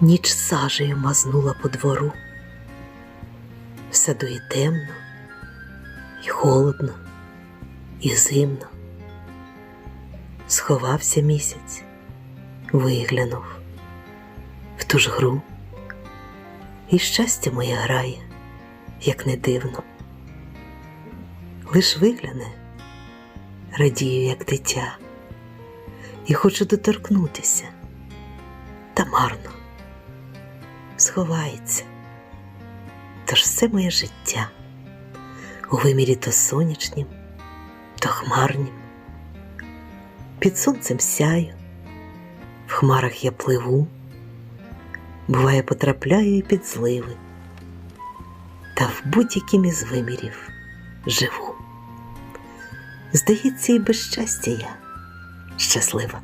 Ніч сажею мазнула по двору. В саду і темно, і холодно, і зимно. Сховався місяць, виглянув в ту ж гру, і щастя моє грає, як не дивно. Лиш вигляне, радію, як дитя, і хочу доторкнутися, та марно сховається. Тож все моє життя у вимірі то сонячнім, то хмарнім. Під сонцем сяю, в хмарах я пливу, буває, потрапляю і під зливи, та в будь-яким із вимірів живу. Здається, і без щастя я щаслива.